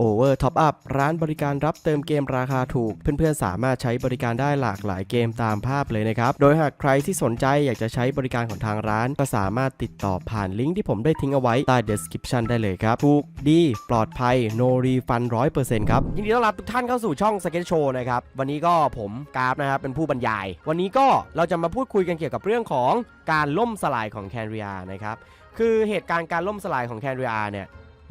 Over Top Up ร้านบริการรับเติมเกมราคาถูก เพื่อนๆ สามารถใช้บริการได้หลากหลายเกมตามภาพเลยนะครับ โดยหากใครที่สนใจอยากจะใช้บริการของทางร้าน ก็สามารถติดต่อผ่านลิงก์ที่ผมได้ทิ้งเอาไว้ใต้ description ได้เลยครับ ถูกดีปลอดภัย no refund 100%ครับ ยินดีต้อนรับทุกท่านเข้าสู่ช่อง Sketch Show นะครับ วันนี้ก็ผมกราฟนะครับเป็นผู้บรรยาย วันนี้ก็เราจะมาพูดคุยกันเกี่ยวกับเรื่องของการล่มสลายของแคนเรียนะครับคือเหตุการณ์การล่มสลายของแคนเรียเนี่ย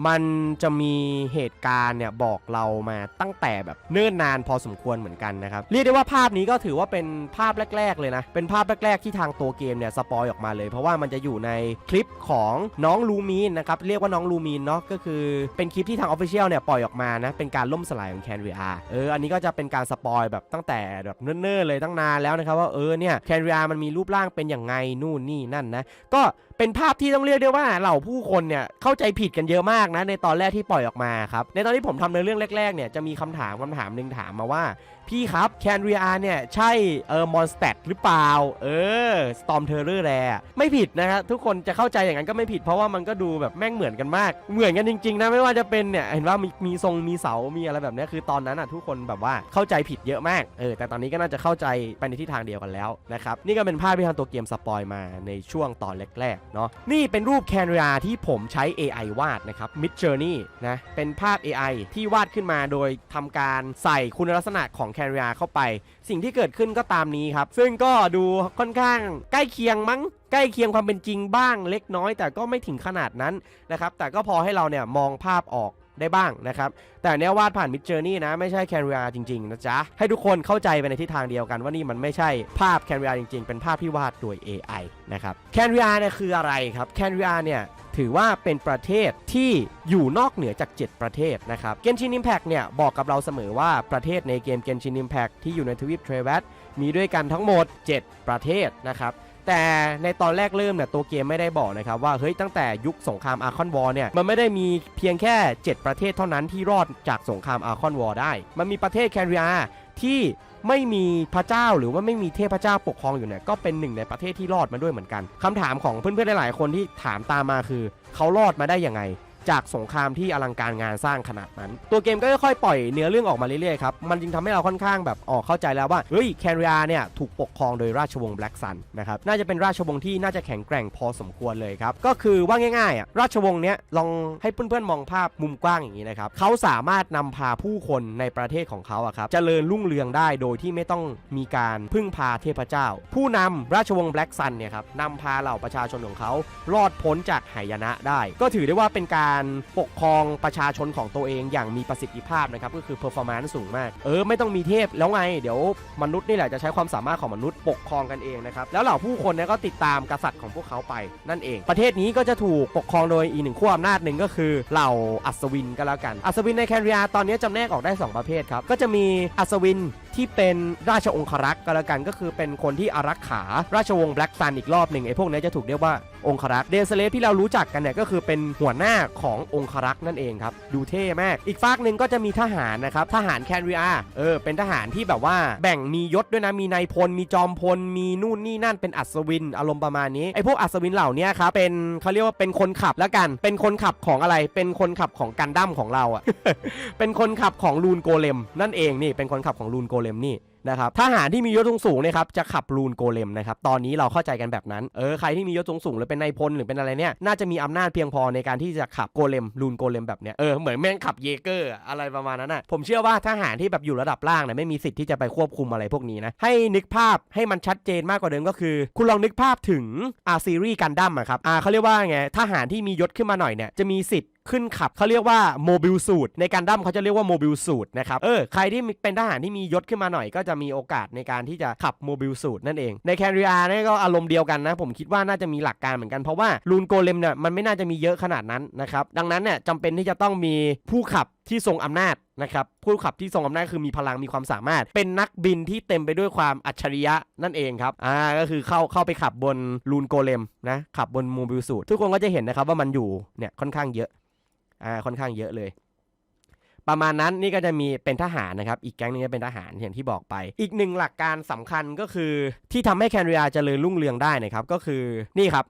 มันจะมีเหตุการณ์เนี่ยบอกเรามาตั้งแต่แบบเนิ่นนานพอสมควรเหมือนกันนะครับ เรียกได้ว่าภาพนี้ก็ถือว่าเป็นภาพแรก ๆ เลยนะ เป็นภาพแรก ๆ ที่ทางตัวเกมเนี่ยสปอยออกมาเลย เพราะว่ามันจะอยู่ในคลิปของน้องลูมีนนะครับ เรียกว่าน้องลูมีนเนาะก็คือเป็นคลิปที่ทางออฟฟิเชียลเนี่ยปล่อยออกมานะ เป็นการล่มสลายของแคนเรียเอออันนี้ก็จะเป็นการสปอยแบบตั้งแต่แบบเนิ่นๆเลยตั้งนานแล้วนะครับว่าเออเนี่ยแคนเรียมันมีรูปร่างเป็นอย่างไงนู่นนี่นั่นนะก็เป็นภาพที่ต้องเรียกได้ว่าเหล่าผู้คนเนี่ยเข้าใจผิดกันเยอะมากนะในตอนแรกที่ปล่อยออกมาครับในตอนที่ผมทำในเรื่องแรกๆเนี่ยจะมีคำถามคำถามหนึ่งถามมาว่าพี่ครับแคนเรียเนี่ย ใช่เออมอนสเตตหรือเปล่า เออสตอมเทอร์เรอร์แรไม่ผิดนะครับทุกคนจะเข้าใจอย่างนั้นก็ไม่ผิดเพราะว่ามันก็ดูแบบแม่งเหมือนกันมาก เหมือนกันจริงๆนะไม่ว่าจะเป็นเนี่ยเห็นว่ามีมีทรงมีเสามีอะไรแบบนี้คือตอนนั้นอะทุกคนแบบว่าเข้าใจผิดเยอะมากเออแต่ตอนนี้ก็น่าจะเข้าใจไปในทิศทางเดียวกันแล้วนะครับนี่ก็เป็นภาพที่ทางตัวเกมสปอยมาในช่วงตอนแรกๆเนาะนี่เป็นรูปแคนเรียที่ผมใช้ AI วาดนะครับ Mid Journey นะเป็นภาพ AI ที่วาดขึ้นมาโดยทำการใส่คุณลักษณะของแคนเรียเข้าไป สิ่งที่เกิดขึ้นก็ตามนี้ครับ ซึ่งก็ดูค่อนข้างใกล้เคียงมั้งใกล้เคียงความเป็นจริงบ้างเล็กน้อย แต่ก็ไม่ถึงขนาดนั้นนะครับแต่ก็พอให้เราเนี่ยมองภาพออก ได้บ้างนะครับ แต่เนี้ยวาดผ่านมิดเจอร์นี่นะ ไม่ใช่แคนเรียจริง ๆ นะจ๊ะ ให้ทุกคนเข้าใจไปในทิศทางเดียวกันว่านี่มันไม่ใช่ภาพแคนเรียจริง ๆ เป็นภาพที่วาดโดย AI นะครับแคนเรียเนี่ยคืออะไรครับแคนเรียเนี่ยถือว่าเป็นประเทศที่อยู่นอกเหนือจาก 7 ประเทศนะครับเกนชิน Impact เนี่ยบอกกับเราเสมอว่าประเทศในเกมเกนชิน Impact ที่อยู่ในทวีปเทรเวสมีด้วยกันทั้งหมด 7 ประเทศนะครับ แต่ในตอนแรกเริ่มเนี่ยตัวเกมไม่ได้บอกนะครับว่าเฮ้ยตั้งแต่ยุคสงครามอาร์คอนวอร์เนี่ยมันไม่ได้มีเพียงแค่ 7 ประเทศเท่านั้นที่รอดจากสงครามอาร์คอนวอร์ได้ มันมีประเทศแคนเรียที่ไม่มีพระเจ้าหรือว่าไม่มีเทพเจ้าปกครองอยู่เนี่ยก็เป็นหนึ่งในประเทศที่รอดมาด้วยเหมือนกันคำถามของเพื่อนๆหลายๆคนที่ถามตามมาคือ เขารอดมาได้ยังไง จากสงครามที่อลังการงานสร้างขนาดนั้น ตัวเกมก็ค่อยๆปล่อยเนื้อเรื่องออกมาเรื่อยๆครับ มันจึงทำให้เราค่อนข้างแบบออกเข้าใจแล้วว่า เฮ้ยแคนเรียเนี่ยถูกปกครองโดยราชวงศ์แบล็กซันนะครับ น่าจะเป็นราชวงศ์ที่น่าจะแข็งแกร่งพอสมควรเลยครับ ก็คือว่าง่ายๆอะราชวงศ์เนี้ยลองให้เพื่อนๆมองภาพมุมกว้างอย่างนี้นะครับเขาสามารถนำพาผู้คนในประเทศของเขาอะครับเจริญรุ่งเรืองได้โดยที่ไม่ต้องมีการพึ่งพาเทพเจ้า ผู้นำราชวงศ์แบล็กซันเนี่ยครับนำพาเหล่าประชาชนของเขารอดพ้นจากหายนะได้ ก็ถือได้ว่าเป็นการปกครองประชาชนของตัวเองอย่างมีประสิทธิภาพนะครับก็คือ performance สูงมาก เออไม่ต้องมีเทพแล้วไง เดี๋ยวมนุษย์นี่แหละจะใช้ความสามารถของมนุษย์ปกครองกันเองนะครับแล้วเหล่าผู้คนเนี่ยก็ติดตามกษัตริย์ของพวกเขาไปนั่นเอง ประเทศนี้ก็จะถูกปกครองโดยอีกหนึ่งขั้วอำนาจหนึ่งก็คือเหล่าอัศวินก็แล้วกันอัศวินในแคนเรียตอนนี้จำแนกออกได้ 2 ประเภทครับก็จะมีอัศวิน ที่เป็นราชองครักษ์ก็แล้วกันก็คือเป็นคนที่อารักขาราชวงศ์แบล็กซันอีกรอบหนึ่งไอ้พวกนี้จะถูกเรียกว่าองครักษ์เดนเซเลสที่เรารู้จักกันเนี่ยก็คือเป็นหัวหน้าขององครักษ์นั่นเองครับดูเท่มากอีกฝากหนึ่งก็จะมีทหารนะครับทหารแคนเรียเออเป็นทหารที่แบบว่าแบ่งมียศด้วยนะมีนายพลมีจอมพลมีนู่นนี่นั่นเป็นอัศวินอารมณ์ประมาณนี้ไอ้พวกอัศวินเหล่านี้ครับเป็นเขาเรียกว่าเป็นคนขับแล้วกัน เป็นคนขับของอะไรเป็นคนขับของกันดั้มของเราอะเป็นคนขับของลูนโกเลมนั่นเองนี่เป็นคนขับของลูนโกเลมนี่นะครับทหารที่มียศสูงๆเนะครับจะขับลูนโกเลมนะครับตอนนี้เราเข้าใจกันแบบนั้นเออใครที่มียศสูงๆหรือเป็นนายพลหรือเป็นอะไรเนี่ยน่าจะมีอำนาจเพียงพอในการที่จะขับโกเลมลูนโกเลมแบบเนี้ยเออเหมือนแม่งขับเยเกอร์อะไรประมาณนั้นนะผมเชื่อว่าทหารที่แบบอยู่ระดับล่างเนี่ยไม่มีสิทธิ์ที่จะไปควบคุมอะไรพวกนี้นะให้นึกภาพให้มันชัดเจนมากกว่าเดิมก็คือ คุณลองนึกภาพถึงอาซีรีกันดั้มอะครับอาเขาเรียกว่าไงทหารที่มียศขึ้นมาหน่อยเนี่ยจะมีสิทธิ์ ขึ้นขับเขาเรียกว่าโมบิลสูตรในการดั้มเขาจะเรียกว่าโมบิลสูตรนะครับเออใครที่เป็นทหารที่มียศขึ้นมาหน่อย ก็จะมีโอกาสในการที่จะขับโมบิลสูตรนั่นเองในแคนริอาเนี่ก็อารมณ์เดียวกันนะ ผมคิดว่าน่าจะมีหลักการเหมือนกันเพราะว่าลูนโกเลมเนี่ยมันไม่น่าจะมีเยอะขนาดนั้นนะครับดังนั้นเนี่ยจำเป็นที่จะต้องมีผู้ขับที่ทรงอำนาจนะครับผู้ขับที่ทรงอำนาจคือมีพลังมีความสามารถ เป็นนักบินที่เต็มไปด้วยความอัจฉริยะนั่นเองครับอ่าก็คือเข้าเข้าไปขับบนลูนโกเลมนะขับบนโมบิลสูตทุกคนก็จะเห็นนะครับว่ามันอยู่เนี่ยค่อนข้างเยอะ อ่าค่อนข้างเยอะเลย ประมาณนั้นนี่ก็จะมีเป็นทหารนะครับ อีกแก๊งหนึงจะเป็นทหารอย่างที่บอกไป อีกหนึ่งหลักการสำคัญก็คือที่ทำให้แคนเรียเจริญรุ่งเรืองได้นะครับก็คือนี่ครับ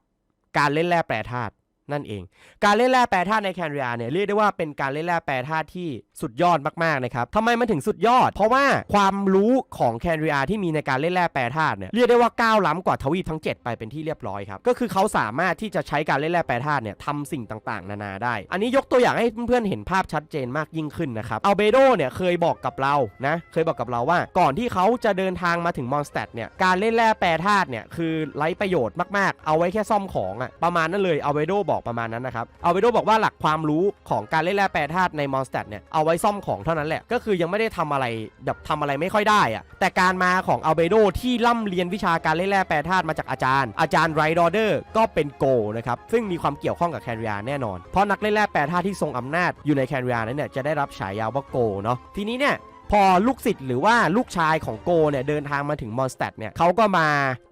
การเล่นแร่แปรธาตุ นั่นเอง การเล่นแร่แปรธาตุในแคนเรียเนี่ยเรียกได้ว่าเป็นการเล่นแร่แปรธาตุที่สุดยอดมากๆนะครับทำไมมันถึงสุดยอด เพราะว่าความรู้ของแคนเรียที่มีในการเล่นแร่แปรธาตุเนี่ยเรียกได้ว่าก้าวล้ำกว่าทวีปทั้ง 7 ไปเป็นที่เรียบร้อยครับ ก็คือเขาสามารถที่จะใช้การเล่นแร่แปรธาตุเนี่ยทำสิ่งต่างๆ นานาได้ อันนี้ยกตัวอย่างให้เพื่อนๆเห็นภาพชัดเจนมากยิ่งขึ้นนะครับอัลเบโดเนี่ยเคยบอกกับเรานะเคยบอกกับเราว่า ก่อนที่เขาจะเดินทางมาถึงมอนสเตดเนี่ยการเล่นแร่แปรธาตุเนี่ยคือไร้ประโยชน์มากๆ เอาไว้แค่ซ่อมของอะประมาณนั้นเลยอัลเบโดบอกอกประมาณนั้นนะครับอัลเบโดบอกว่าหลักความรู้ของการเล่นแร่แปรธาตุในมอนสเตดเนี่ยเอาไว้ซ่อมของเท่านั้นแหละก็คือยังไม่ได้ทำอะไรแบบทำอะไรไม่ค่อยได้อะแต่การมาของอัลเบโดที่ร่ำเรียนวิชาการเล่นแร่แปรธาตุมาจากอาจารย์ อาจารย์ไรดอเดอร์ก็เป็นโกนะครับซึ่งมีความเกี่ยวข้องกับแคนเรียแน่นอน เพราะนักเล่นแร่แปรธาตุที่ทรงอำนาจอยู่ในแคนเรียนั้นเนี่ยจะได้รับฉายาว่าโกเนาะทีนี้เนี่ย พอลูกศิษย์หรือว่าลูกชายของโกเนี่ยเดินทางมาถึงมอนสเตดเนี่ยเขาก็มา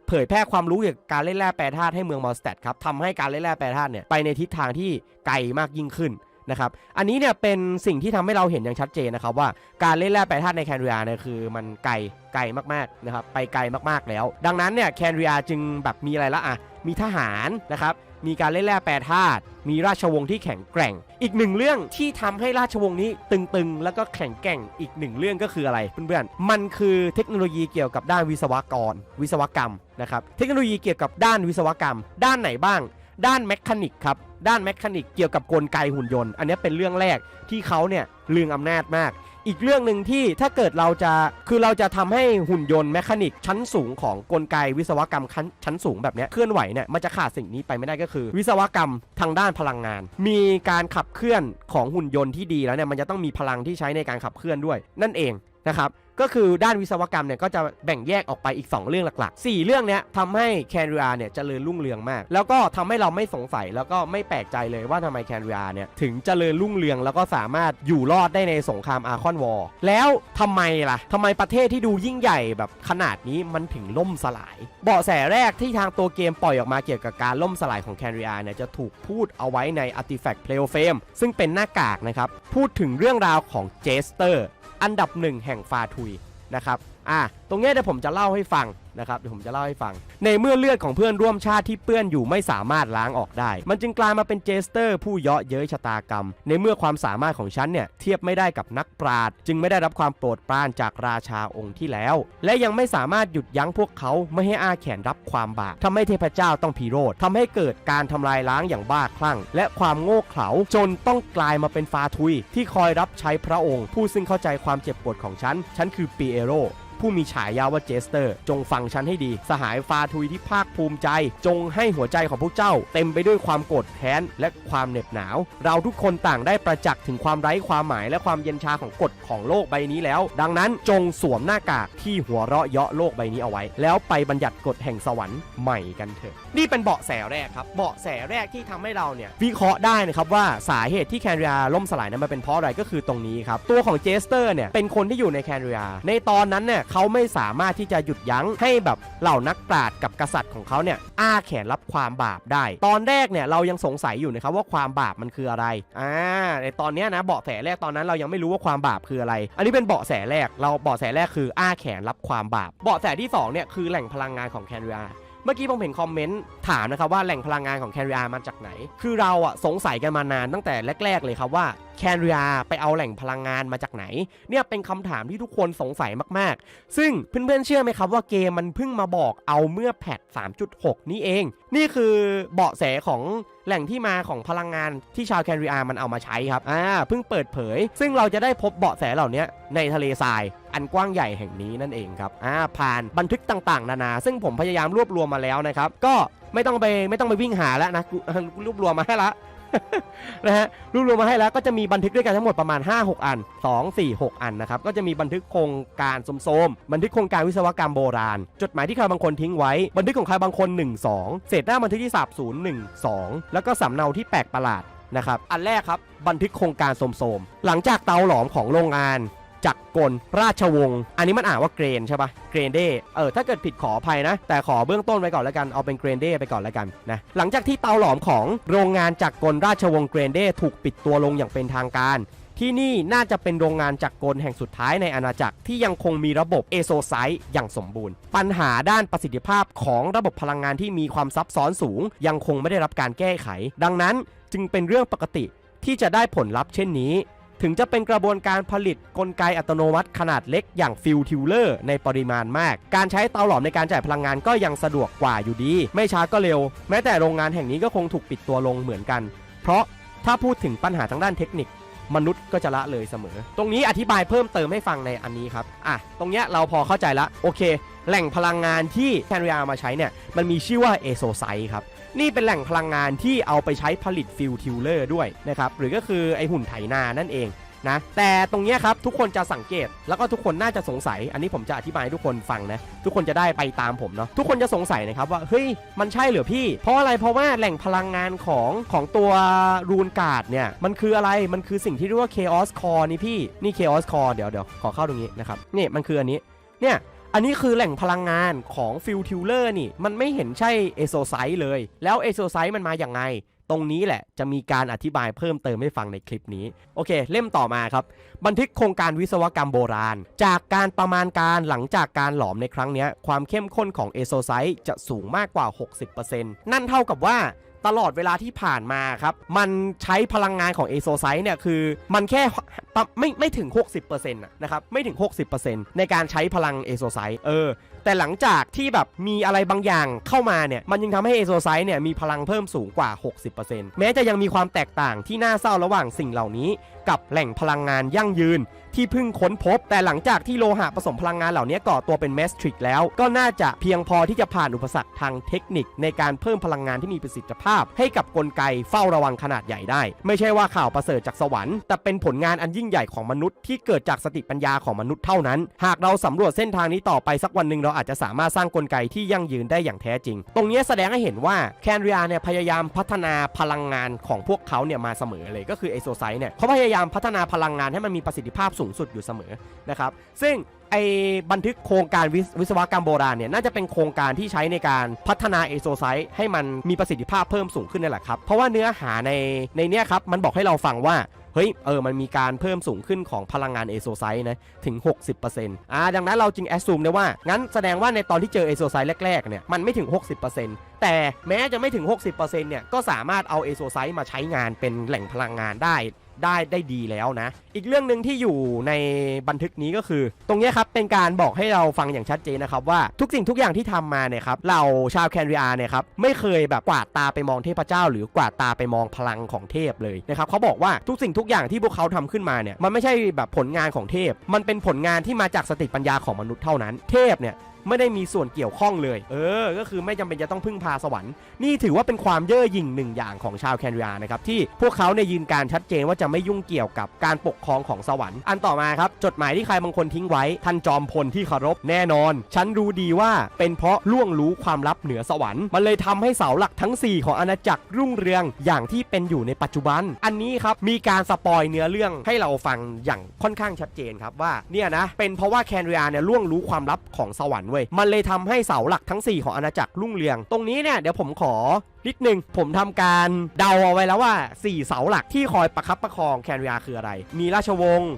เผยแพร่ความรู้เกี่ยวกับการเล่นแร่แปรธาตุให้เมืองมอนสเตดครับทำให้การเล่นแร่แปรธาตุเนี่ยไปในทิศทางที่ไกลมากยิ่งขึ้นนะครับอันนี้เนี่ยเป็นสิ่งที่ทำให้เราเห็นอย่างชัดเจนนะครับว่าการเล่นแร่แปรธาตุในแคนเรียเนี่ยคือมันไกลไกลมากๆนะครับไปไกลมากๆแล้ว ดังนั้นเนี่ยแคนเรียจึงแบบมีอะไรละอะมีทหารนะครับ มีการเล่นแร่แปรธาตุมีราชวงศ์ที่แข็งแกร่ง อีกหนึ่งเรื่องที่ทำให้ราชวงศ์นี้ตึงๆ แล้วก็แข็งแกร่งอีกหนึ่งเรื่องก็คืออะไรเพื่อนๆมันคือเทคโนโลยีเกี่ยวกับด้านวิศวกร วิศวกรรมนะครับเทคโนโลยีเกี่ยวกับด้านวิศวกรรม ด้านไหนบ้าง ด้านแมคานิกครับด้านแมคานิกเกี่ยวกับกลไกหุ่นยนต์ อันนี้เป็นเรื่องแรกที่เขาเนี่ยลืงอำนาจมาก อีกเรื่องหนึ่งที่ถ้าเกิดเราจะคือเราจะทำให้หุ่นยนต์แมคานิกชั้นสูงของกลไกวิศวกรรมชั้นสูงแบบนี้เคลื่อนไหวเนี่ยมันจะขาดสิ่งนี้ไปไม่ได้ก็คือ วิศวกรรมทางด้านพลังงาน มีการขับเคลื่อนของหุ่นยนต์ที่ดีแล้วเนี่ยมันจะต้องมีพลังที่ใช้ในการขับเคลื่อนด้วย นั่นเองนะครับก็คือด้านวิศวกรรมเนี่ยก็จะแบ่งแยกออกไปอีก 2 เรื่องหลักๆ 4 เรื่องเนี้ยทำให้แคนเรียเนี่ยเจริญรุ่งเรืองมาก แล้วก็ทำให้เราไม่สงสัยแล้วก็ไม่แปลกใจเลยว่าทำไมแคนเรียเนี่ยถึงเจริญรุ่งเรืองแล้วก็สามารถอยู่รอดได้ในสงครามอาร์คอนวอร์แล้วทำไมล่ะทำไมประเทศที่ดูยิ่งใหญ่แบบขนาดนี้มันถึงล่มสลาย เบาะแสแรกที่ทางตัวเกมปล่อยออกมาเกี่ยวกับการล่มสลายของแคนเรียเนี่ยจะถูกพูดเอาไว้ใน Artifact p l a y o f a m e ซึ่งเป็นหน้ากากนะครับพูดถึงเรื่องราวของเจสเตอร์ อันดับหนึ่งแห่งฟาทุยนะครับอะ ตรงนี้เดี๋ยวผมจะเล่าให้ฟังนะครับเดี๋ยวผมจะเล่าให้ฟัง ในเมื่อเลือดของเพื่อนร่วมชาติที่เปื้อนอยู่ไม่สามารถล้างออกได้ มันจึงกลายมาเป็นเจสเตอร์ผู้เยาะเย้ยชะตากรรม ในเมื่อความสามารถของฉันเนี่ยเทียบไม่ได้กับนักปราชญ์จึงไม่ได้รับความโปรดปรานจากราชาองค์ที่แล้ว และยังไม่สามารถหยุดยั้งพวกเขาไม่ให้อาแขนรับความบาปทำให้เทพเจ้าต้องพิโรธทำให้เกิดการทำลายล้างอย่างบ้าคลั่ง และความโง่เขลาจนต้องกลายมาเป็นฟาทุย ที่คอยรับใช้พระองค์ ผู้ซึ่งเข้าใจความเจ็บปวดของฉันฉันคือปีเอโรผู้มีฉายาว่าเจสเตอร์ จงฟังฉันให้ดี สหายฟาทุยที่ภาคภูมิใจ จงให้หัวใจของพวกเจ้า เต็มไปด้วยความโกรธแค้นและความเหน็บหนาว เราทุกคนต่างได้ประจักษ์ถึงความไร้ความหมายและความเย็นชาของกฎของโลกใบนี้แล้ว ดังนั้นจงสวมหน้ากากที่หัวเราะเยาะโลกใบนี้เอาไว้ แล้วไปบัญญัติกฎแห่งสวรรค์ใหม่กันเถอะ นี่เป็นเบาะแสแรกครับ เบาะแสแรกที่ทำให้เราเนี่ยวิเคราะห์ได้นะครับว่าสาเหตุที่แคนเรียล่มสลายนั้นมันเป็นเพราะอะไรก็คือตรงนี้ครับ ตัวของเจสเตอร์เนี่ยเป็นคนที่อยู่ในแคนเรียในตอนนั้นเนี่ยเขาไม่สามารถที่จะหยุดยั้งให้แบบเหล่านักปราชญ์กับกษัตริย์ของเขาเนี่ยอ้าแขนรับความบาปได้ ตอนแรกเนี่ยเรายังสงสัยอยู่นะครับว่าความบาปมันคืออะไรอ่าในตอนนี้นะเบาะแสแรกตอนนั้นเรายังไม่รู้ว่าความบาปคืออะไร อันนี้เป็นเบาะแสแรกเราเบาะแสแรกคืออ้าแขนรับความบาป เบาะแสที่สองเนี่ยคือแหล่งพลังงานของแคนเรียเมื่อกี้ผมเห็นคอมเมนต์ถามนะครับว่าแหล่งพลังงานของแคนเรียมาจากไหน คือเราอะสงสัยกันมานานตั้งแต่แรก ๆ เลยครับว่า แคนเรียไปเอาแหล่งพลังงานมาจากไหน เนี่ยเป็นคำถามที่ทุกคนสงสัยมากๆ ซึ่งเพื่อนๆเชื่อไหมครับว่าเกมมันเพิ่งมาบอกเอาเมื่อแพท 3.6 นี้เอง นี่คือเบาะแสของแหล่งที่มาของพลังงานที่ชาวแคนเรียมันเอามาใช้ครับ อ่า เพิ่งเปิดเผย ซึ่งเราจะได้พบเบาะแสเหล่านี้ในทะเลทรายอันกว้างใหญ่แห่งนี้นั่นเองครับ อ่า ผ่านบันทึกต่างๆ นานา ซึ่งผมพยายามรวบรวมมาแล้วนะครับ ก็ไม่ต้องไปไม่ต้องไปวิ่งหาแล้วนะกูรวบรวมมาให้ละ นะฮะรวบรวมมาให้แล้วก็จะมีบันทึกด้วยกันทั้งหมดประมาณ 5-6 อัน 2 4 6 อันนะครับ ก็จะมีบันทึกโครงการสมโสมบันทึกโครงการวิศวกรรมโบราณ จดหมายที่ใครบางคนทิ้งไว้ บันทึกของใครบางคน 1 2 เศษหน้าบันทึกที่สาบศูนย์1 2 แล้วก็สำเนาที่แปลกประหลาดนะครับ อันแรกครับ บันทึกโครงการสมโสมหลังจากเตาหลอมของโรงงาน จักรกลราชวงศ์อันนี้มันอ่านว่าเกรนใช่ปะเกรนเดเออถ้าเกิดผิดขออภัยนะ แต่ขอเบื้องต้นไว้ก่อนแล้วกันเอาเป็นเกรนเดไปก่อนแล้วกันนะหลังจากที่เตาหลอมของโรงงานจักรกลราชวงศ์เกรนเดถูกปิดตัวลงอย่างเป็นทางการทที่นี่น่าจะเป็นโรงงานจักรกลแห่งสุดท้ายในอาณาจักรที่ยังคงมีระบบเอโซไซต์อย่างสมบูรณ์ ปัญหาด้านประสิทธิภาพของระบบพลังงานที่มีความซับซ้อนสูง ยังคงไม่ได้รับการแก้ไข ดังนั้นจึงเป็นเรื่องปกติที่จะได้ผลลัพธ์เช่นนี้ ถึงจะเป็นกระบวนการผลิตกลไกอัตโนมัติขนาดเล็กอย่างฟิลทิวเลอร์ในปริมาณมาก การใช้เตาหลอมในการจ่ายพลังงานก็ยังสะดวกกว่าอยู่ดี ไม่ช้าก็เร็ว แม้แต่โรงงานแห่งนี้ก็คงถูกปิดตัวลงเหมือนกัน เพราะถ้าพูดถึงปัญหาทางด้านเทคนิค มนุษย์ก็จะละเลยเสมอ ตรงนี้อธิบายเพิ่มเติมให้ฟังในอันนี้ครับอะตรงเนี้ยเราพอเข้าใจละโอเค แหล่งพลังงานที่แคนเรียมาใช้เนี่ยมันมีชื่อว่าเอโซไซครับ นี่เป็นแหล่งพลังงานที่เอาไปใช้ผลิตฟิลทิวเลอร์ด้วยนะครับ หรือก็คือไอหุ่นไถนานั่นเองนะ แต่ตรงนี้ครับทุกคนจะสังเกต แล้วก็ทุกคนน่าจะสงสัย อันนี้ผมจะอธิบายให้ทุกคนฟังนะ ทุกคนจะได้ไปตามผมเนาะ ทุกคนจะสงสัยนะครับว่า เฮ้ย มันใช่เหรือพี่ เพราะอะไร เพราะว่าแหล่งพลังงานของของตัวรูนการ์ดเนี่ย มันคืออะไร มันคือสิ่งที่เรียกว่า Chaos Core นี่พี่ นี่ Chaos Core เดี๋ยวเดี๋ยวขอเข้าตรงนี้นะครับ นี่มันคืออันนี้ เนี่ย อันนี้คือแหล่งพลังงานของฟิลทิวเลอร์นี่ มันไม่เห็นใช่เอโซไซต์เลย แล้วเอโซไซต์มันมาอย่างไง ตรงนี้แหละจะมีการอธิบายเพิ่มเติมให้ฟังในคลิปนี้ โอเค เล่มต่อมาครับ บันทึกโครงการวิศวกรรมโบราณ จากการประมาณการหลังจากการหลอมในครั้งนี้ความเข้มข้นของเอโซไซต์จะสูงมากกว่า 60%นั่นเท่ากับว่า ตลอดเวลาที่ผ่านมาครับ มันใช้พลังงานของเอโซไซต์เนี่ยคือมันแค่ไม่ไม่ถึง 60%นะนะครับไม่ถึง 60%ในการใช้พลังเอโซไซต์เออแต่หลังจากที่แบบมีอะไรบางอย่างเข้ามาเนี่ยมันยังทำให้เอโซไซต์เนี่ยมีพลังเพิ่มสูงกว่า 60%แม้จะยังมีความแตกต่างที่น่าเศร้าระหว่างสิ่งเหล่านี้ กับแหล่งพลังงานยั่งยืน ที่เพิ่งค้นพบ แต่หลังจากที่โลหะผสมพลังงานเหล่านี้ก่อตัวเป็นแมสทริกแล้ว ก็น่าจะเพียงพอที่จะผ่านอุปสรรคทางเทคนิค ในการเพิ่มพลังงานที่มีประสิทธิภาพ ให้กับกลไกเฝ้าระวังขนาดใหญ่ได้ ไม่ใช่ว่าข่าวประเสริฐจากสวรรค์แต่เป็นผลงานอันยิ่งใหญ่ของมนุษย์ที่เกิดจากสติปัญญาของมนุษย์เท่านั้น หากเราสำรวจเส้นทางนี้ต่อไปสักวันหนึ่งเราอาจจะสามารถสร้างกลไกที่ยั่งยืนได้อย่างแท้จริง ตรงนี้แสดงให้เห็นว่าแคนเรียเนี่ยพยายามพัฒนาพลังงานของพวกเขาเนี่ยมาเสมอเลยก็คือไอโซไซเนี่ยเขาพยายามพัฒนาพลังงานให้มันมีประสิทธิภาพสูงสุดอยู่เสมอนะครับซึ่งไอบันทึกโครงการวิศวิศวกรรมโบราณเนี่ยน่าจะเป็นโครงการที่ใช้ในการพัฒนาเอโซไซต์ให้มันมีประสิทธิภาพเพิ่มสูงขึ้นนั่แหละครับ เพราะว่าเนื้อหาในในเนี้ยครับมันบอกให้เราฟังว่าเฮ้ยเออมันมีการเพิ่มสูงขึ้นของพลังงานเอโซไซต์นะถึง 60%อ่าดังนั้นเราจึงแอสซูมได้ว่า งั้นแสดงว่าในตอนที่เจอเอโซไซต์แรกๆเนี่ยมันไม่ถึง 60%แต่แม้จะไม่ถึง 60%เนี่ยก็สามารถเอาเอโซไซต์มาใช้งานเป็นแหล่งพลังงานได้ ได้ได้ดีแล้วนะ อีกเรื่องหนึ่งที่อยู่ในบันทึกนี้ก็คือ ตรงนี้ครับเป็นการบอกให้เราฟังอย่างชัดเจนนะครับว่าทุกสิ่งทุกอย่างที่ทำมาเนี่ยครับเราชาวแคนเรียเนี่ยครับไม่เคยแบบกวาดตาไปมองเทพเจ้า หรือกวาดตาไปมองพลังของเทพเลยนะครับเขาบอกว่าทุกสิ่งทุกอย่างที่พวกเขาทำขึ้นมาเนี่ยมันไม่ใช่แบบผลงานของเทพ มันเป็นผลงานที่มาจากสติปัญญาของมนุษย์เท่านั้น เทพเนี่ย ไม่ได้มีส่วนเกี่ยวข้องเลย เออ ก็คือไม่จำเป็นจะต้องพึ่งพาสวรรค์ นี่ถือว่าเป็นความเย่อหยิ่งหนึ่งอย่างของชาวแคนเรียนะครับ ที่พวกเขาเนี่ยยืนการชัดเจนว่าจะไม่ยุ่งเกี่ยวกับการปกครองของสวรรค์ อันต่อมาครับ จดหมายที่ใครบางคนทิ้งไว้ ท่านจอมพลที่เคารพแน่นอน ฉันรู้ดีว่าเป็นเพราะล่วงรู้ความลับเหนือสวรรค์ มันเลยทำให้เสาหลักทั้ง 4 ของอาณาจักรรุ่งเรืองอย่างที่เป็นอยู่ในปัจจุบัน อันนี้ครับมีการสปอยเนื้อเรื่องให้เราฟังอย่างค่อนข้างชัดเจนครับว่าเนี่ยนะเป็นเพราะว่าแคนเรียเนี่ยล่วงรู้ความลับของสวรรค์เว้ยมันเลยทำให้เสาหลักทั้ง 4 ของอาณาจักรรุ่งเรือง ตรงนี้เนี่ยเดี๋ยวผมขอนิดนึง ผมทำการเดาเอาไว้แล้วว่า 4 เสาหลักที่คอยประคับประคองแคนเรียคืออะไร มีราชวงศ์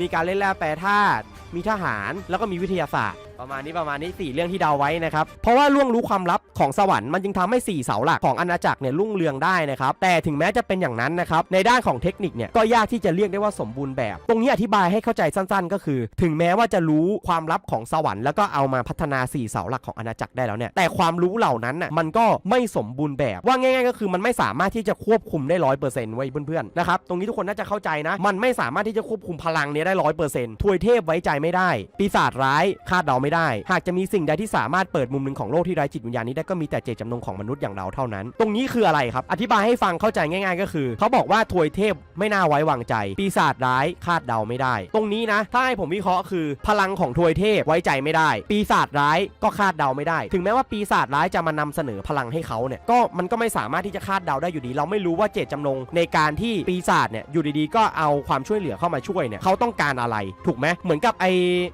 มีการเล่นแร่แปรธาตุมีทหารแล้วก็มีวิทยาศาสตร์ ประมาณนี้ประมาณนี้4เรื่องที่เดาไว้นะครับ เพราะว่าล่วงรู้ความลับของสวรรค์มันจึงทำให้ 4 เสาหลักของอาณาจักรเนี่ยรุ่งเรืองได้นะครับ แต่ถึงแม้จะเป็นอย่างนั้นนะครับ ในด้านของเทคนิคเนี่ยก็ยากที่จะเรียกได้ว่าสมบูรณ์แบบ ตรงนี้อธิบายให้เข้าใจสั้นๆ ก็คือ ถึงแม้ว่าจะรู้ความลับของสวรรค์แล้วก็เอามาพัฒนา 4 เสาหลักของอาณาจักรได้แล้วเนี่ย แต่ความรู้เหล่านั้นน่ะมันก็ไม่สมบูรณ์แบบ ว่าง่าย ๆ ก็คือมันไม่สามารถที่จะควบคุมได้ร้อยเปอร์เซ็นต์ไว้เพื่อนๆนะครับ ตรงนี้ทุกคนน่าจะเข้าใจนะ มันไม่สามารถที่จะควบคุมพลังนี้ได้ร้อยเปอร์เซ็นต์ทวยเทพไว้ใจไม่ได้ ปีศาจร้ายคาดเดาไม่ได้ หากจะมีสิ่งใดที่สามารถเปิดมุมหนึ่งของโลกที่ไร้จิตวิญญาณนี้ได้ก็มีแต่เจตจำนงของมนุษย์อย่างเราเท่านั้น ตรงนี้คืออะไรครับ อธิบายให้ฟังเข้าใจง่าย ๆ ก็คือ เขาบอกว่าทวยเทพไม่น่าไว้วางใจ ปีศาจร้ายคาดเดาไม่ได้ ตรงนี้นะ ถ้าให้ผมวิเคราะห์คือ พลังของทวยเทพไว้ใจไม่ได้ ปีศาจร้ายก็คาดเดาไม่ได้ ถึงแม้ว่าปีศาจร้ายจะมานำเสนอพลังให้เขาเนี่ย ก็มันก็ไม่สามารถที่จะคาดเดาได้อยู่ดี เราไม่รู้ว่าเจตจำนงในการที่ปีศาจเนี่ยอยู่ดีๆ ก็เอาความช่วยเหลือเข้ามาช่วยเนี่ยเขาต้องการอะไร ถูกไหมเหมือนกับไอ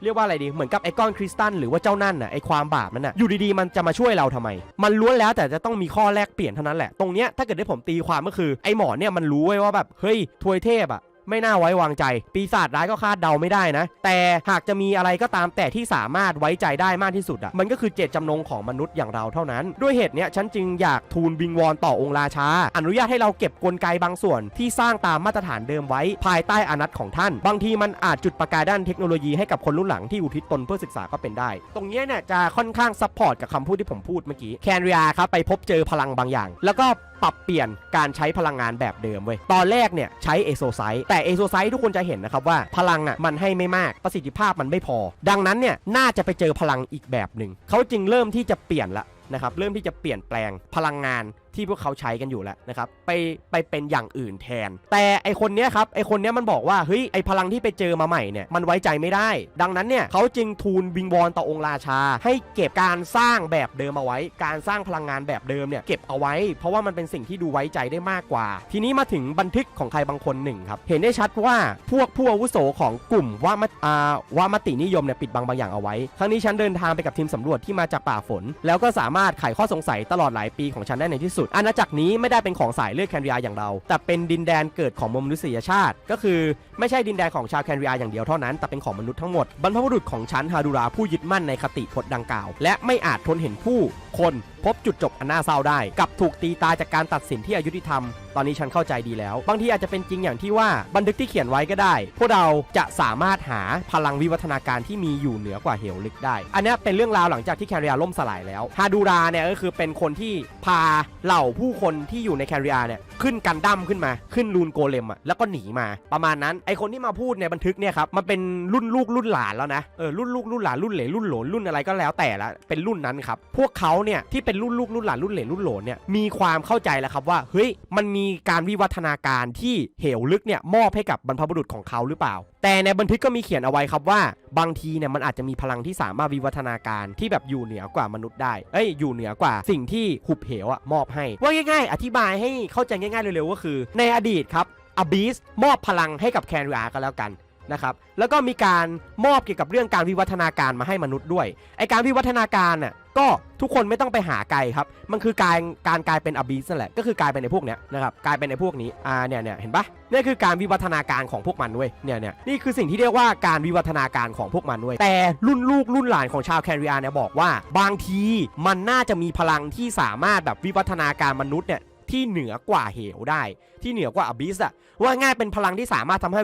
เรียกว่าอะไรดี เหมือนกับไอก้อนคริสตลหรือว่าเจ้านั่นน่ะไอความบาปนั่นน่ะอยู่ดีๆมันจะมาช่วยเราทำไม มันล้วนแล้วแต่จะต้องมีข้อแลกเปลี่ยนเท่านั้นแหละตรงเนี้ยถ้าเกิดได้ผมตีความก็คือไอหมอเนี่ยมันรู้ไว้ว่าแบบเฮ้ยทวยเทพอะ ไม่น่าไว้วางใจ ปีศาจร้ายก็คาดเดาไม่ได้นะ แต่หากจะมีอะไรก็ตามแต่ที่สามารถไว้ใจได้มากที่สุดอะมันก็คือเจตจำนงของมนุษย์อย่างเราเท่านั้น ด้วยเหตุเนี้ยฉันจึงอยากทูลวิงวอนต่อองค์ราชา อนุญาตให้เราเก็บกลไกบางส่วนที่สร้างตามมาตรฐานเดิมไว้ภายใต้อานัตของท่าน บางทีมันอาจจุดประกายด้านเทคโนโลยีให้กับคนรุ่นหลังที่อุทิศตนเพื่อศึกษาก็เป็นได้ ตรงเนี้ยเนี่ยจะค่อนข้างซัพพอร์ตกับคำพูดที่ผมพูดเมื่อกี้แคนเรียครับไปพบเจอพลังบางอย่าง แล้วก็ ปรับเปลี่ยนการใช้พลังงานแบบเดิมเว้ยตอนแรกเนี่ยใช้เอโซไซต์แต่เอโซไซต์ทุกคนจะเห็นนะครับว่าพลังอะมันให้ไม่มากประสิทธิภาพมันไม่พอ ดังนั้นเนี่ยน่าจะไปเจอพลังอีกแบบหนึ่งเขาจึงเริ่มที่จะเปลี่ยนละนะครับเริ่มที่จะเปลี่ยนแปลงพลังงาน ที่พวกเขาใช้กันอยู่แล้วนะครับไปไปเป็นอย่างอื่นแทน แต่ไอคนเนี้ยครับไอคนเนี้ยมันบอกว่าเฮ้ยไอพลังที่ไปเจอมาใหม่เนี่ยมันไว้ใจไม่ได้ ดังนั้นเนี่ยเขาจึงทูลวิงวอนต่อองค์ราชา ให้เก็บการสร้างแบบเดิมเอาไว้ การสร้างพลังงานแบบเดิมเนี่ยเก็บเอาไว้ เพราะว่ามันเป็นสิ่งที่ดูไว้ใจได้มากกว่า ทีนี้มาถึงบันทึกของใครบางคนหนึ่งครับเห็นได้ชัดว่าพวกผู้อาวุโสของกลุ่มว่ามอ่าว่ามตินิยมเนี่ยปิดบังบางอย่างเอาไว้ครั้งนี้ฉันเดินทางไปกับทีมสำรวจที่มาจากป่าฝน แล้วก็สามารถไขข้อสงสัยตลอดหลายปีของฉันได้ในที่สุดอาณาจักรนี้ไม่ได้เป็นของสายเลือดแคนเรียอย่างเรา แต่เป็นดินแดนเกิดของมนุษยชาติ ก็คือไม่ใช่ดินแดนของชาวแคนเรียอย่างเดียวเท่านั้นแต่เป็นของมนุษย์ทั้งหมดบรรพบุรุษของฉันฮาดูราผู้ยึดมั่นในคติพจน์ดังกล่าว และไม่อาจทนเห็นผู้คน พบจุดจบอันน่าเศร้าได้ กับถูกตีตาจากการตัดสินที่อายุติธรรม ตอนนี้ฉันเข้าใจดีแล้ว บางทีอาจจะเป็นจริงอย่างที่ว่าบันทึกที่เขียนไว้ก็ได้ พวกเราจะสามารถหาพลังวิวัฒนาการที่มีอยู่เหนือกว่าเหวลึกได้ อันนี้เป็นเรื่องราวหลังจากที่แคริอาล่มสลายแล้วฮาดูราเนี่ยก็คือเป็นคนที่พาเหล่าผู้คนที่อยู่ในแคริอาเนี่ยขึ้นกันดั้มขึ้นมาขึ้นลูนโกเลมอะแล้วก็หนีมา ประมาณนั้นไอคนที่มาพูดในบันทึกเนี่ยครับมันเป็นรุ่นลูกรุ่นหลานแล้วนะเออรุ่นลูกรุ่นหลานรุ่นเหลรุ่นหลนรุ่นอะไรก็แล้วแต่ละเป็นรุ่นนั้นครับพวกเขาเนี่ยที่เป็นรุ่นลูกรุ่นหลานรุ่นเหลนรุ่นโหลนเนี่ยมีความเข้าใจแล้วครับว่าเฮ้ยมันมีการวิวัฒนาการที่เหวลึกเนี่ยมอบให้กับบรรพบุรุษของเขาหรือเปล่า แต่ในบันทึกก็มีเขียนเอาไว้ครับว่า บางทีเนี่ยมันอาจจะมีพลังที่สามารถวิวัฒนาการที่แบบอยู่เหนือกว่ามนุษย์ได้เอ้ยอยู่เหนือกว่าสิ่งที่หุบเหวอะมอบให้ว่าง่าย ๆ อธิบายให้เข้าใจง่ายๆเร็วๆก็คือ ในอดีตครับอบีสมอบพลังให้กับแคนริอาก็แล้วกัน นะครับแล้วก็มีการมอบเกี่ยวกับเรื่องการวิวัฒนาการมาให้มนุษย์ด้วยไอการวิวัฒนาการน่ะก็ทุกคนไม่ต้องไปหาไกลครับ มันคือการการกลายเป็นอบีสนั่นแหละ ก็คือกลายเป็นในพวกเนี้ยนะครับกลายเป็นในพวกนี้อ่าเนี่ยเนี่ยเห็นปะนี่คือการวิวัฒนาการของพวกมันเว้ยเนี่ยเนี่ยนี่คือสิ่งที่เรียกว่าการวิวัฒนาการของพวกมันเว้ยแต่รุ่นลูกรุ่นหลานของชาวแคริอาเนี่ยบอกว่า บางทีมันน่าจะมีพลังที่สามารถแบบวิวัฒนาการมนุษย์เนี่ยที่เหนือกว่าเหวได้ ที่เหนือกว่าอบิสอะว่าง่ายเป็นพลังที่สามารถทำให้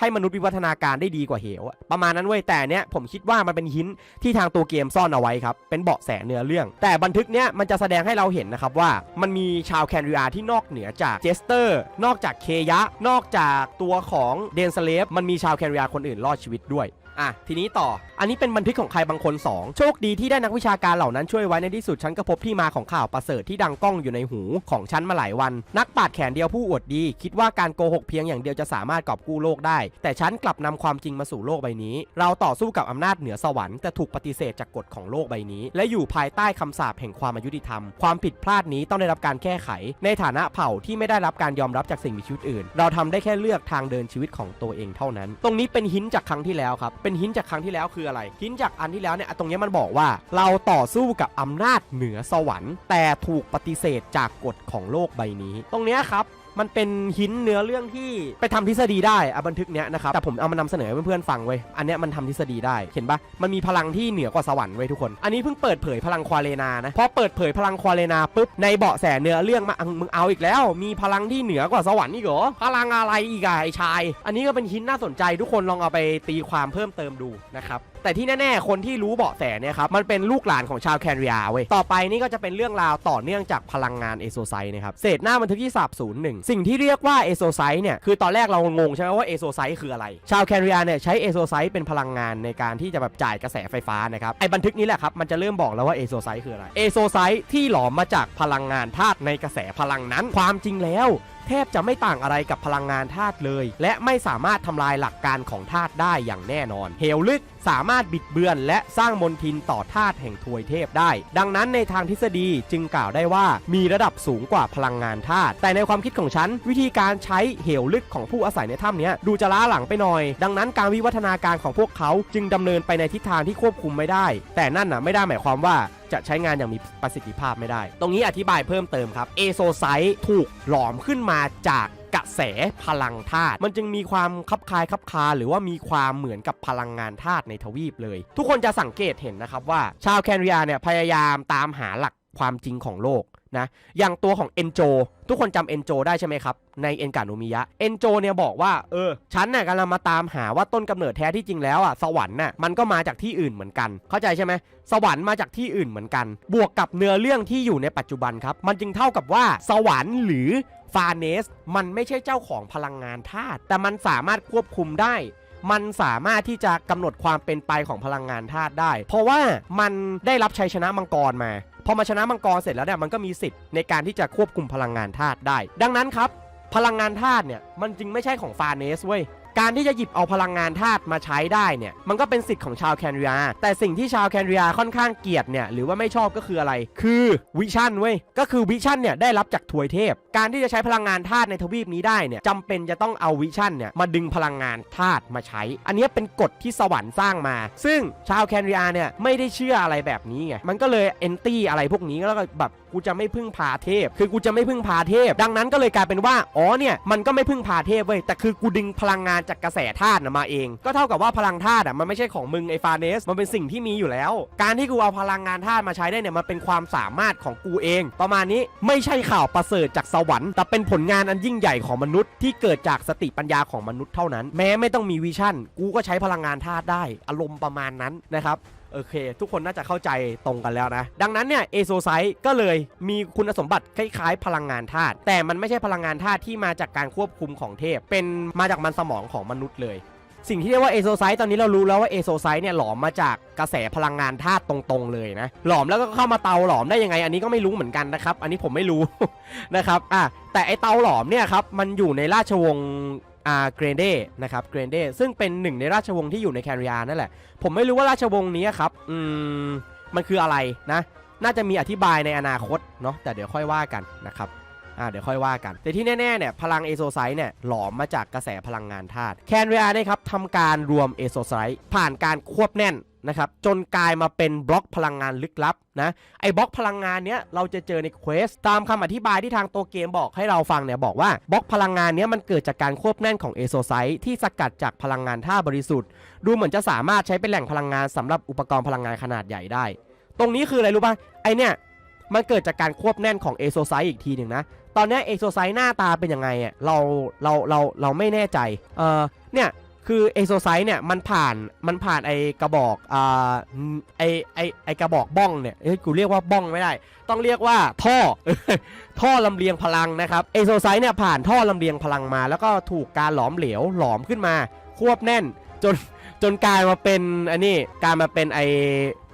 ให้มนุษย์วิวัฒนาการได้ดีกว่าเหวประมาณนั้นเว้ยแต่เนี้ยผมคิดว่ามันเป็นหินที่ทางตัวเกมซ่อนเอาไว้ครับเป็นเบาะแสเนื้อเรื่อง แต่บันทึกเนี้ยมันจะแสดงให้เราเห็นนะครับว่ามันมีชาวแคนริอาที่นอกเหนือจากเจสเตอร์นอกจากเคยะ นอกจากตัวของเดนสเลฟมันมีชาวแคนริอาคนอื่นรอดชีวิตด้วย อะทีนี้ต่อ อันนี้เป็นบันทึกของใครบางคน 2 โชคดีที่ได้นักวิชาการเหล่านั้นช่วยไว้ในที่สุดฉันก็พบที่มาของข่าวประเสริฐที่ดังก้องอยู่ในหูของฉันมาหลายวัน นักปราดแขนเดียวผู้อวดดี คิดว่าการโกหกเพียงอย่างเดียวจะสามารถกอบกู้โลกได้ แต่ฉันกลับนำความจริงมาสู่โลกใบนี้ เราต่อสู้กับอำนาจเหนือสวรรค์แต่ถูกปฏิเสธจากกฎของโลกใบนี้ และอยู่ภายใต้คำสาปแห่งความอายุติธรรม ความผิดพลาดนี้ต้องได้รับการแก้ไข ในฐานะเผ่าที่ไม่ได้รับการยอมรับจากสิ่งมีชีวิตอื่น เราทำได้แค่เลือกทางเดินชีวิตของตัวเองเท่านั้น ตรงนี้เป็นหินจากครั้งที่แล้วครับเป็นหินจากครั้งที่แล้วคืออะไรหินจากอันที่แล้วเนี่ยตรงนี้มันบอกว่า เราต่อสู้กับอำนาจเหนือสวรรค์ แต่ถูกปฏิเสธจากกฎของโลกใบนี้ ตรงเนี้ยครับ มันเป็นหินเนื้อเรื่องที่ไปทำทฤษฎีได้อะบันทึกเนี้ยนะครับแต่ผมเอามานำเสนอให้เพื่อนๆฟังเว้ยอันเนี้ยมันทำทฤษฎีได้เห็นปะมันมีพลังที่เหนือกว่าสวรรค์เว้ยทุกคน อันนี้เพิ่งเปิดเผยพลังควาเลนานะพอเปิดเผยพลังควาเลนาปุ๊บในเบาะแสเนื้อเรื่องมาอังมึงเอาอีกแล้ว มีพลังที่เหนือกว่าสวรรค์อีกเหรอพลังอะไรอีกอะไอชาย อันนี้ก็เป็นหินน่าสนใจทุกคนลองเอาไปตีความเพิ่มเติมดูนะครับแต่ที่แน่ๆ คนที่รู้เบาะแสเนี่ยครับ มันเป็นลูกหลานของชาวแคนเรียเว้ย ต่อไปนี่ก็จะเป็นเรื่องราวต่อเนื่องจากพลังงานเอโซไซนะครับ เศษหน้าบันทึกที่สาบศูนย์หนึ่งสิ่งที่เรียกว่าเอโซไซเนี่ย คือตอนแรกเรางงใช่ไหมว่าเอโซไซคืออะไร ชาวแคนเรียเนี่ยใช้เอโซไซเป็นพลังงานในการที่จะแบบจ่ายกระแสไฟฟ้านะครับ ไอ้บันทึกนี้แหละครับ มันจะเริ่มบอกแล้วว่าเอโซไซคืออะไร เอโซไซที่หลอมมาจากพลังงานธาตุในกระแสพลังนั้น ความจริงแล้วแทบจะไม่ต่างอะไรกับพลังงานธาตุเลย และไม่สามารถทำลายหลักการของธาตุได้อย่างแน่นอน เหวลึก สามารถบิดเบือนและสร้างมนทินต่อธาตุแห่งทวยเทพได้ ดังนั้นในทางทฤษฎีจึงกล่าวได้ว่ามีระดับสูงกว่าพลังงานธาตุแต่ในความคิดของฉัน วิธีการใช้เหวลึกของผู้อาศัยในถ้ำนี้ดูจะล้าหลังไปหน่อย ดังนั้นการวิวัฒนาการของพวกเขาจึงดำเนินไปในทิศทางที่ควบคุมไม่ได้ แต่นั่นน่ะไม่ได้หมายความว่าจะใช้งานอย่างมีประสิทธิภาพไม่ได้ ตรงนี้อธิบายเพิ่มเติมครับเอโซไซต์ถูกหลอมขึ้นมาจาก กระแสพลังธาตุมันจึงมีความคับคายคับคาหรือว่ามีความเหมือนกับพลังงานธาตุในทวีปเลย ทุกคนจะสังเกตเห็นนะครับว่าชาวแคนเรียเนี่ยพยายามตามหาหลักความจริงของโลกนะอย่างตัวของเอนโจทุกคนจำเอนโจได้ใช่ไหมครับ ในเอนกาโนมิยะเอนโจเนี่ยบอกว่า เออ ฉันน่ะกำลังมาตามหาว่าต้นกำเนิดแท้ที่จริงแล้วอะสวรรค์น่ะมันก็มาจากที่อื่นเหมือนกัน เข้าใจใช่ไหมสวรรค์มาจากที่อื่นเหมือนกัน บวกกับเนื้อเรื่องที่อยู่ในปัจจุบันครับ มันจึงเท่ากับว่าสวรรค์หรือ ฟาเนสมันไม่ใช่เจ้าของพลังงานธาตุแต่มันสามารถควบคุมได้มันสามารถที่จะกำหนดความเป็นไปของพลังงานธาตุได้ เพราะว่ามันได้รับชัยชนะมังกรมา พอมาชนะมังกรเสร็จแล้วเนี่ยมันก็มีสิทธิ์ในการที่จะควบคุมพลังงานธาตุได้ ดังนั้นครับ พลังงานธาตุเนี่ยมันจึงไม่ใช่ของฟาเนสเว้ย การที่จะหยิบเอาพลังงานธาตุมาใช้ได้เนี่ยมันก็เป็นสิทธิ์ของชาวแคนเรียแต่สิ่งที่ชาวแคนเรียค่อนข้างเกลียดเนี่ยหรือว่าไม่ชอบก็คืออะไร คือวิชั่นเว้ยก็คือวิชั่นเนี่ยได้รับจากถวยเทพ การที่จะใช้พลังงานธาตุในทวีปนี้ได้เนี่ยจำเป็นจะต้องเอาวิชั่นเนี่ยมาดึงพลังงานธาตุมาใช้ อันนี้เป็นกฎที่สวรรค์สร้างมา ซึ่งชาวแคนเรียเนี่ยไม่ได้เชื่ออะไรแบบนี้ไงมันก็เลยเอนตี้อะไรพวกนี้แล้วก็แบบกูจะไม่พึ่งพาเทพ คือกูจะไม่พึ่งพาเทพ ดังนั้นก็เลยกลายเป็นว่าอ๋อเนี่ยมันก็ไม่พึ่งพาเทพเว้ยแต่คือกูดึงพลังงานจากกระแสธาตุนะมาเอง ก็เท่ากับว่าพลังธาตุอะมันไม่ใช่ของมึงไอ้ฟาเนสมันเป็นสิ่งที่มีอยู่แล้ว การที่กูเอาพลังงานธาตุมาใช้ได้เนี่ยมันเป็นความสามารถของกูเอง ประมาณนี้ไม่ใช่ข่าวประเสริฐจากสวรรค์แต่เป็นผลงานอันยิ่งใหญ่ของมนุษย์ที่เกิดจากสติปัญญาของมนุษย์เท่านั้น แม้ไม่ต้องมีวิชั่น กูก็ใช้พลังงานธาตุได้ อารมณ์ประมาณนั้นนะครับ โอเค ทุกคนน่าจะเข้าใจตรงกันแล้วนะ ดังนั้นเนี่ยเอโซไซต์ก็เลยมีคุณสมบัติคล้ายๆ พลังงานธาตุแต่มันไม่ใช่พลังงานธาตุที่มาจากการควบคุมของเทพ เป็นมาจากมันสมองของมนุษย์เลย สิ่งที่เรียกว่าเอโซไซต์ตอนนี้เรารู้แล้วว่าเอโซไซต์เนี่ยหลอมมาจากกระแสพลังงานธาตุตรงๆเลยนะหลอมแล้วก็เข้ามาเตาหลอมได้ยังไง อันนี้ก็ไม่รู้เหมือนกันนะครับ อันนี้ผมไม่รู้นะครับอะแต่ไอเตาหลอมเนี่ยครับมันอยู่ในราชวงศ์ อ่าเกรนเดนะครับเกรนเดซึ่งเป็นหนึ่งในราชวงศ์ที่อยู่ในแคริยานั่นแหละ ผมไม่รู้ว่าราชวงศ์นี้ครับอืมมันคืออะไรนะ น่าจะมีอธิบายในอนาคตเนาะแต่เดี๋ยวค่อยว่ากันนะครับอ่าเดี๋ยวค่อยว่ากัน แต่ที่แน่ๆเนี่ยพลังเอโซไซต์เนี่ยหลอมมาจากกระแสพลังงานธาตุแคนเรียนี่ครับทำการรวมเอโซไซต์ผ่านการควบแน่นนะครับจนกลายมาเป็นบล็อกพลังงานลึกลับนะไอ้บล็อกพลังงานเนี้ยเราจะเจอในเควสตามคำอธิบายที่ทางตัวเกมบอกให้เราฟังเนี่ยบอกว่าบล็อกพลังงานเนี้ยมันเกิดจากการควบแน่นของเอโซไซต์ที่สกัดจากพลังงานธาบริสุทธิ์ ดูเหมือนจะสามารถใช้เป็นแหล่งพลังงานสำหรับอุปกรณ์พลังงานขนาดใหญ่ได้ ตรงนี้คืออะไรรู้ป่ะไอเนี่ยมันเกิดจากการควบแน่นของเอโซไซต์อีกทีหนึ่งนะตอนนี้เอโซไซต์หน้าตาเป็นยังไงอะเราเราเราเราไม่แน่ใจเออเนี่ย คือเอโซไซต์เนี่ยมันผ่านมันผ่านไอกระบอกอ่าไอไอไอกระบอกบ้องเนี่ยเอ้ยกูเรียกว่าบ้องไม่ได้ ต้องเรียกว่าท่อท่อลำเลียงพลังนะครับเอโซไซต์เนี่ยผ่านท่อลำเลียงพลังมา แล้วก็ถูกการหลอมเหลวหลอมขึ้นมา ควบแน่นจนจนกลายมาเป็นอันนี้กลายมาเป็นไอ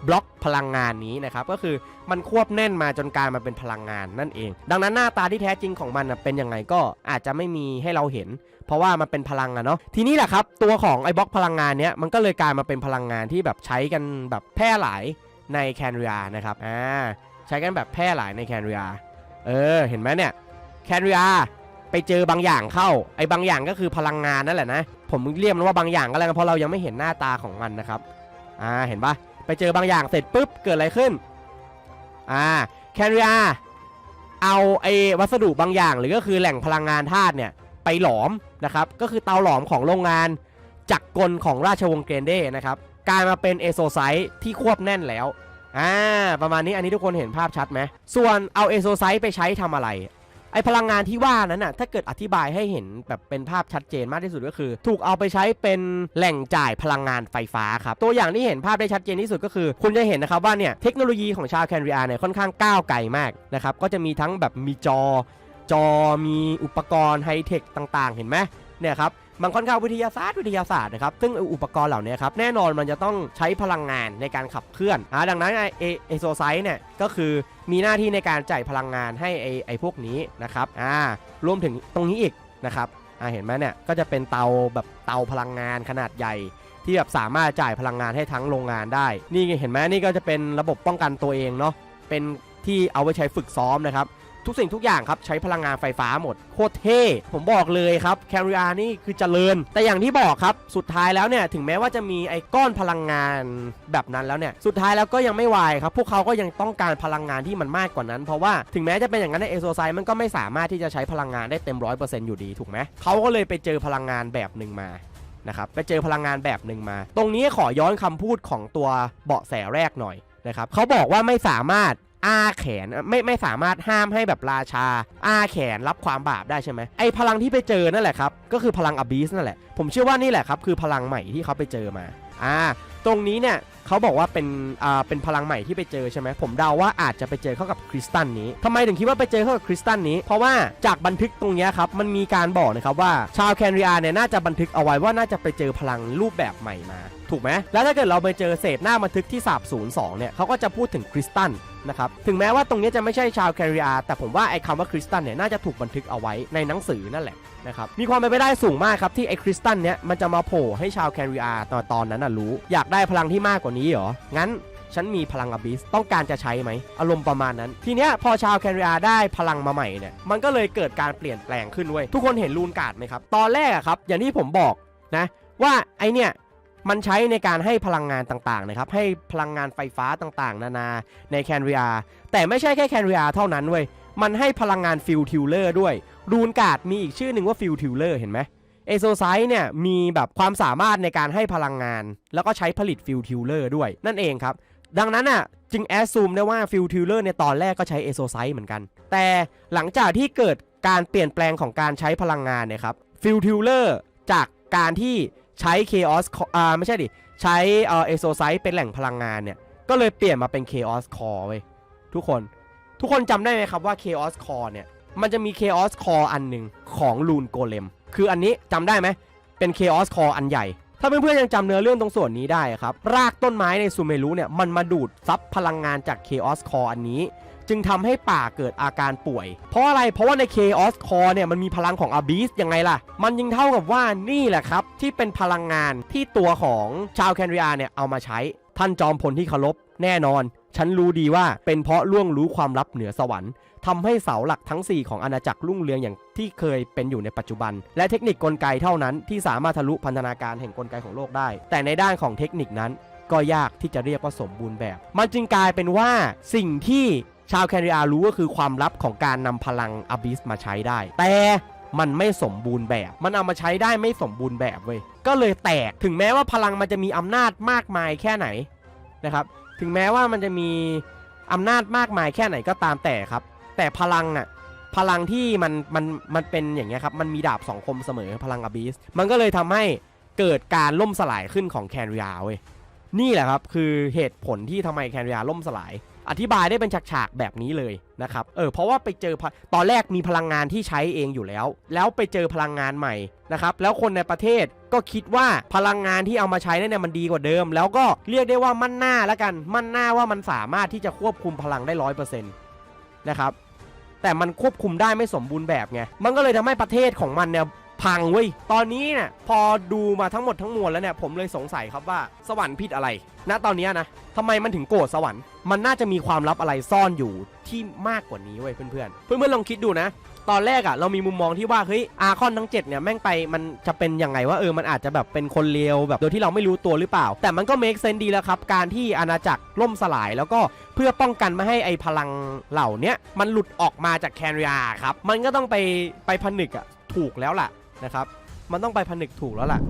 บล็อกพลังงานนี้นะครับก็คือมันควบแน่นมาจนกลายมาเป็นพลังงานนั่นเอง ดังนั้นหน้าตาที่แท้จริงของมันเป็นยังไงก็อาจจะไม่มีให้เราเห็น เพราะว่ามันเป็นพลังอะเนาะทีนี้แหละครับตัวของไอ้บล็อกพลังงานเนี้ยมันก็เลยกลายมาเป็นพลังงานที่แบบใช้กันแบบแพร่หลายในแคนเรียนะครับอ่าใช้กันแบบแพร่หลายในแคนเรียเออเห็นไหมเนี่ยแคนเรียไปเจอบางอย่างเข้าไอ้บางอย่างก็คือพลังงานนั่นแหละนะผมเรียกมันว่าบางอย่างก็แล้วกันเพราะเรายังไม่เห็นหน้าตาของมันนะครับอ่าเห็นปะไปเจอบางอย่างเสร็จปุ๊บเกิดอะไรขึ้นอ่าแคนเริอาเอาไอ้วัสดุบางอย่างหรือก็คือแหล่งพลังงานธาตุเนี่ย ไปหลอมนะครับก็คือเตาหลอมของโรงงานจักรกลของราชวงศ์เกรนเด้นะครับกลายมาเป็นเอโซไซต์ที่ควบแน่นแล้วอ่าประมาณนี้อันนี้ทุกคนเห็นภาพชัดไหมส่วนเอาเอโซไซต์ไปใช้ทำอะไรไอพลังงานที่ว่านั้นน่ะถ้าเกิดอธิบายให้เห็นแบบเป็นภาพชัดเจนมากที่สุดก็คือ ถูกเอาไปใช้เป็นแหล่งจ่ายพลังงานไฟฟ้าครับตัวอย่างที่เห็นภาพได้ชัดเจนที่สุดก็คือ คุณจะเห็นนะครับว่าเนี่ยเทคโนโลยีของชาวแคนเรียเนี่ยค่อนข้างก้าวไกลมากนะครับก็จะมีทั้งแบบมีจอ จอมีอุปกรณ์ไฮเทคต่างๆ เห็นไหมเนี่ยครับมันค่อนข้างวิทยาศาสตร์วิทยาศาสตร์นะครับซึ่งอุปกรณ์เหล่านี้ครับแน่นอนมันจะต้องใช้พลังงานในการขับเคลื่อนอ่าดังนั้นไอเอโซไซต์เนี่ยก็คือมีหน้าที่ในการจ่ายพลังงานให้ไอไอพวกนี้นะครับอ่ารวมถึงตรงนี้อีกนะครับอ่าเห็นไหมเนี่ยก็จะเป็นเตาแบบเตาพลังงานขนาดใหญ่ที่แบบสามารถจ่ายพลังงานให้ทั้งโรงงานได้ นี่เห็นไหมนี่ก็จะเป็นระบบป้องกันตัวเองเนาะเป็นที่เอาไว้ใช้ฝึกซ้อมนะครับ ทุกสิ่งทุกอย่างครับ ใช้พลังงานไฟฟ้าหมด โคตรเท่ ผมบอกเลยครับแคริอานี่คือเจริญ แต่อย่างที่บอกครับ สุดท้ายแล้วเนี่ย ถึงแม้ว่าจะมีไอ้ก้อนพลังงานแบบนั้นแล้วเนี่ย สุดท้ายแล้วก็ยังไม่วายครับ พวกเขาก็ยังต้องการพลังงานที่มันมากกว่านั้น เพราะว่าถึงแม้จะเป็นอย่างนั้นในเอโซไซมันก็ไม่สามารถที่จะใช้พลังงานได้เต็มร้อยเปอร์เซ็นต์อยู่ดีถูกไหมเขาก็เลยไปเจอพลังงานแบบหนึ่งมานะครับไปเจอพลังงานแบบหนึ่งมา ตรงนี้ขอย้อนคำพูดของตัวเบาะแสแรกหน่อยนะครับเขาบอกว่าไม่สามารถ อ้าแขนไม่ไม่สามารถห้ามให้แบบราชาอ้าแขนรับความบาปได้ใช่ไหมไอพลังที่ไปเจอนั่นแหละครับ ก็คือพลังอบีสนั่นแหละ ผมเชื่อว่านี่แหละครับ คือพลังใหม่ที่เขาไปเจอมาอ่าตรงนี้เนี่ยเขาบอกว่าเป็นอ่าเป็นพลังใหม่ที่ไปเจอใช่ไหมผมเดาว่าอาจจะไปเจอเข้ากับคริสตันนี้ทำไมถึงคิดว่าไปเจอเข้ากับคริสตันนี้ เพราะว่าจากบันทึกตรงนี้ครับมันมีการบอกนะครับว่าชาวแคนเรียเนี่ยน่าจะบันทึกเอาไว้ว่าน่าจะไปเจอพลังรูปแบบใหม่มา ถูกไหมแล้วถ้าเกิดเราไปเจอเศษหน้าบันทึกที่สาบศูนย์สองเนี่ยเขาก็จะพูดถึงคริสตัน นะครับ ถึงแม้ว่าตรงนี้จะไม่ใช่ชาวแคนเรียแต่ผมว่าไอ้คำว่าคริสตันเนี่ยน่าจะถูกบันทึกเอาไว้ในหนังสือนั่นแหละนะครับ มีความเป็นไปได้สูงมากครับที่ไอ้คริสตันเนี่ยมันจะมาโผล่ให้ชาวแคนเรียตอนตอนนั้นน่ะรู้ อยากได้พลังที่มากกว่านี้เหรอ งั้นฉันมีพลังอบิสต้องการจะใช้ไหม อารมณ์ประมาณนั้น ทีเนี้ยพอชาวแคนเรียได้พลังมาใหม่เนี่ย มันก็เลยเกิดการเปลี่ยนแปลงขึ้นเว้ย ทุกคนเห็นรูนการ์ดไหมครับ ตอนแรกอะครับ อย่างที่ผมบอกนะ ว่าไอเนี่ย มันใช้ในการให้พลังงานต่างๆนะครับ ให้พลังงานไฟฟ้าต่างๆ นานาในแคนเรียแต่ไม่ใช่แค่แคนเรียเท่านั้นเว้ย มันให้พลังงานฟิลทิวเลอร์ด้วย รูนการ์ดมีอีกชื่อหนึ่งว่าฟิลทิวเลอร์เห็นไหมเอโซไซเนี่ยมีแบบความสามารถในการให้พลังงาน แล้วก็ใช้ผลิตฟิลทิวเลอร์ด้วยนั่นเองครับ ดังนั้นอะจึงแอสซูมได้ว่าฟิลทิวเลอร์ในตอนแรกก็ใช้เอโซไซเหมือนกัน แต่หลังจากที่เกิดการเปลี่ยนแปลงของการใช้พลังงานเนี่ยครับฟิลทิวเลอร์จากการที่ ใช้เคออสอ่าไม่ใช่ดิ ใช้เอโซไซเป็นแหล่งพลังงานเนี่ย ก็เลยเปลี่ยนมาเป็น Chaos Core เว้ยทุกคน ทุกคนจำได้ไหมครับว่า Chaos Core เนี่ย มันจะมี Chaos Core อันหนึ่งของลูนโกเลม คืออันนี้จำได้ไหม เป็น Chaos Core อันใหญ่ ถ้าเพื่อนๆยังจำเนื้อเรื่องตรงส่วนนี้ได้ครับ รากต้นไม้ในซูเมรุเนี่ย มันมาดูดซับพลังงานจาก Chaos Core อันนี้ จึงทำให้ป่าเกิดอาการป่วย เพราะอะไรเพราะว่าใน Chaos Core เนี่ยมันมีพลังของ Abyss ยังไงล่ะ มันยิ่งเท่ากับว่านี่แหละครับ ที่เป็นพลังงานที่ตัวของชาวแคนเรียเนี่ยเอามาใช้ ท่านจอมพลที่เคารพแน่นอน ฉันรู้ดีว่าเป็นเพราะล่วงรู้ความลับเหนือสวรรค์ทำให้เสาหลักทั้ง 4 ของอาณาจักรรุ่งเรืองอย่างที่เคยเป็นอยู่ในปัจจุบัน และเทคนิคกลไกเท่านั้นที่สามารถทะลุพันธนาการแห่งกลไกของโลกได้ แต่ในด้านของเทคนิคนั้น ก็ยากที่จะเรียกว่าสมบูรณ์แบบ มันจึงกลายเป็นว่าสิ่งที่ ชาวแคนาดารู้ก็คือความลับของการนำพลังอบิสมาใช้ได้ แต่มันไม่สมบูรณ์แบบ มันเอามาใช้ได้ไม่สมบูรณ์แบบเว้ย ก็เลยแตก ถึงแม้ว่าพลังมันจะมีอำนาจมากมายแค่ไหนนะครับ ถึงแม้ว่ามันจะมีอำนาจมากมายแค่ไหนก็ตามแต่ครับ แต่พลังน่ะพลังที่มันมันมันเป็นอย่างเงี้ยครับ มันมีดาบสองคมเสมอพลังอบิส มันก็เลยทำให้เกิดการล่มสลายขึ้นของแคนริยาเว้ย นี่แหละครับคือเหตุผลที่ทำไมแคนริยาล่มสลาย อธิบายได้เป็นฉากๆแบบนี้เลยนะครับเออเพราะว่าไปเจอตอนแรกมีพลังงานที่ใช้เองอยู่แล้ว แล้วไปเจอพลังงานใหม่นะครับแล้วคนในประเทศก็คิดว่าพลังงานที่เอามาใช้เนี่ยมันดีกว่าเดิม แล้วก็เรียกได้ว่ามั่นหน้าแล้วกันมั่นหน้าว่ามันสามารถที่จะควบคุมพลังได้ร้อยเปอร์เซ็นต์นะครับแต่มันควบคุมได้ไม่สมบูรณ์แบบไงมันก็เลยทำให้ประเทศของมันเนี่ย พังเว้ย ตอนนี้เนี่ยพอดูมาทั้งหมดทั้งมวลแล้วเนี่ยผมเลยสงสัยครับว่าสวรรค์ผิดอะไร ณ ตอนนี้นะทำไมมันถึงโกรธสวรรค์ มันน่าจะมีความลับอะไรซ่อนอยู่ที่มากกว่านี้เว้ยเพื่อนๆเพื่อนๆลองคิดดูนะ ตอนแรกอะ่ะเรามีมุมมองที่ว่าเฮ้ยอาคอนทั้ง 7 เนี่ยแม่งไปมันจะเป็นยังไงว่าเออมันอาจจะแบบเป็นคนเลวแบบโดยที่เราไม่รู้ตัวหรือเปล่า แต่มันก็เมคเซนดีแล้วครับ การที่อาณาจักรล่มสลายแล้วก็เพื่อป้องกันไม่ให้ไอพลังเหล่านี้มันหลุดออกมาจากแคนเรียครับมันก็ต้องไปไปผนึกอะ่ะถูกแล้วล่ะ นะครับ มันต้องไปผนึกถูกแล้วล่ะ